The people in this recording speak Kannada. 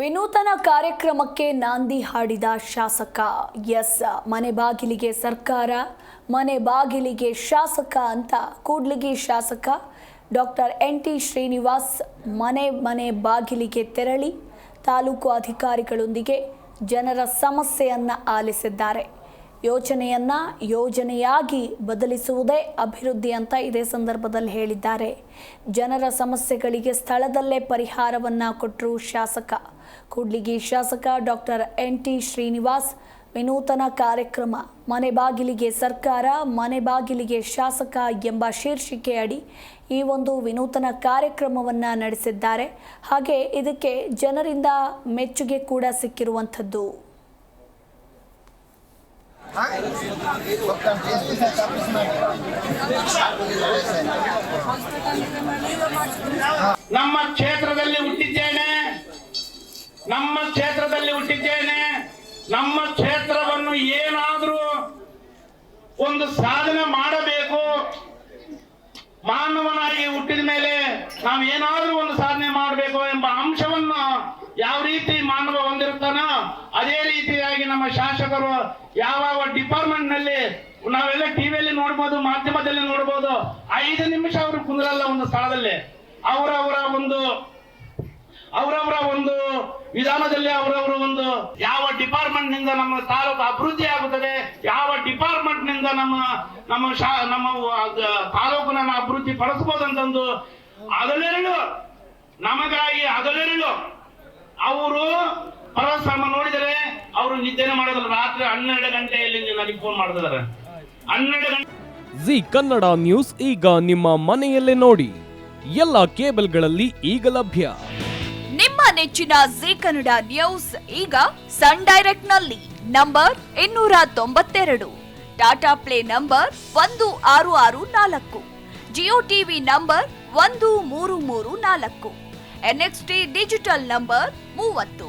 ವಿನೂತನ ಕಾರ್ಯಕ್ರಮಕ್ಕೆ ನಾಂದಿ ಹಾಡಿದ ಶಾಸಕ, ಎಸ್. ಮನೆ ಬಾಗಿಲಿಗೆ ಸರ್ಕಾರ, ಮನೆ ಬಾಗಿಲಿಗೆ ಶಾಸಕ ಅಂತ ಕೂಡ್ಲಿಗಿ ಶಾಸಕ ಡಾಕ್ಟರ್ ಎನ್ ಟಿ ಶ್ರೀನಿವಾಸ್ ಮನೆ ಮನೆ ಬಾಗಿಲಿಗೆ ತೆರಳಿ ತಾಲೂಕು ಅಧಿಕಾರಿಗಳೊಂದಿಗೆ ಜನರ ಸಮಸ್ಯೆಯನ್ನು ಆಲಿಸಿದ್ದಾರೆ. ಯೋಚನೆಯನ್ನ ಯೋಜನೆಯಾಗಿ ಬದಲಿಸುವುದೇ ಅಭಿವೃದ್ಧಿ ಅಂತ ಇದೇ ಸಂದರ್ಭದಲ್ಲಿ ಹೇಳಿದ್ದಾರೆ. ಜನರ ಸಮಸ್ಯೆಗಳಿಗೆ ಸ್ಥಳದಲ್ಲೇ ಪರಿಹಾರವನ್ನ ಕೊಟ್ಟರು ಶಾಸಕ. ಕೂಡ್ಲಿಗಿ ಶಾಸಕ ಡಾಕ್ಟರ್ ಎನ್ ಟಿ ಶ್ರೀನಿವಾಸ್, ವಿನೂತನ ಕಾರ್ಯಕ್ರಮ, ಮನೆ ಬಾಗಿಲಿಗೆ ಸರ್ಕಾರ, ಮನೆ ಬಾಗಿಲಿಗೆ ಶಾಸಕ ಎಂಬ ಶೀರ್ಷಿಕೆ ಅಡಿ ಈ ಒಂದು ವಿನೂತನ ಕಾರ್ಯಕ್ರಮವನ್ನು ನಡೆಸಿದ್ದಾರೆ. ಹಾಗೆ ಇದಕ್ಕೆ ಜನರಿಂದ ಮೆಚ್ಚುಗೆ ಕೂಡ ಸಿಕ್ಕಿರುವಂಥದ್ದು. ನಮ್ಮ ಕ್ಷೇತ್ರದಲ್ಲಿ ಹುಟ್ಟಿದ್ದೇನೆ. ನಮ್ಮ ಕ್ಷೇತ್ರದಲ್ಲಿ ಹುಟ್ಟಿದ್ದೇನೆ. ನಮ್ಮ ಕ್ಷೇತ್ರವನ್ನು ಏನಾದರೂ ಒಂದು ಸಾಧನೆ ಮಾಡಬೇಕು. ಮಾನವನಾಗಿ ಹುಟ್ಟಿದ ಮೇಲೆ ನಾವು ಏನಾದರೂ ಒಂದು ಸಾಧನೆ ಮಾಡಬೇಕು ಎಂಬ ಅಂಶವನ್ನು ನಮ್ಮ ಶಾಸಕರು ಯಾವ ಡಿಪಾರ್ಟ್ಮೆಂಟ್ನಲ್ಲಿ ನಾವೆಲ್ಲ ಟಿವಿಯಲ್ಲಿ ನೋಡ್ಬೋದು, ಮಾಧ್ಯಮದಲ್ಲಿ ನೋಡ್ಬೋದು, ಐದು ನಿಮಿಷ ಅವರು ಕುಂದ್ರಲ್ಲ ಒಂದು ಸ್ಥಳದಲ್ಲಿ. ಅವರವರ ಒಂದು ಅವರವರ ಒಂದು ವಿಧಾನದಲ್ಲಿ ಅವರವರ ಒಂದು ಯಾವ ಡಿಪಾರ್ಟ್ಮೆಂಟ್ನಿಂದ ನಮ್ಮ ತಾಲೂಕು ಅಭಿವೃದ್ಧಿ ಆಗುತ್ತದೆ, ಯಾವ ಡಿಪಾರ್ಟ್ಮೆಂಟ್ನಿಂದ ನಮ್ಮ ನಮ್ಮ ಶಾ, ನಮ್ಮ ತಾಲೂಕನ್ನ ಅಭಿವೃದ್ಧಿ ಪಡಿಸಬಹುದಂತಂದು ಹಗಲಿರುಳು ನಮಗಾಗಿ ಹಗಲಿರುಳು ಅವರು ಪರಶ್ರಮ ನೋಡಿದರೆ ಅವರು ನಿದ್ದೆನೆ ಮಾಡೋದಿಲ್ಲ ರಾತ್ರಿ ಹನ್ನೆರಡು ಗಂಟೆಯಲ್ಲಿ ನನಗೆ ಫೋನ್ ಮಾಡ್ತಿದ್ದಾರೆ. ಹನ್ನೆರಡು ಗಂಟೆ ಜಿ ಕನ್ನಡ ನ್ಯೂಸ್ ಈಗ ನಿಮ್ಮ ಮನೆಯಲ್ಲೇ ನೋಡಿ. ಎಲ್ಲ ಕೇಬಲ್ಗಳಲ್ಲಿ ಈಗ ಲಭ್ಯ. ನಿಮ್ಮ ನೆಚ್ಚಿನ ಜಿ ಕನ್ನಡ ನ್ಯೂಸ್ ಈಗ ಸನ್ ಡೈರೆಕ್ಟ್ನಲ್ಲಿ ನಂಬರ್ ಇನ್ನೂರ ತೊಂಬತ್ತೆರಡು. ಟಾಟಾ ಪ್ಲೇ ನಂಬರ್ ಒಂದು ಆರು ಆರು ನಾಲ್ಕು. ಜಿಯೋ ಟಿವಿ ನಂಬರ್ ಒಂದು ಮೂರು ಮೂರು ನಾಲ್ಕು. ಎನ್ಎಕ್ಸ್ಟಿ ಡಿಜಿಟಲ್ ನಂಬರ್ ಮೂವತ್ತು.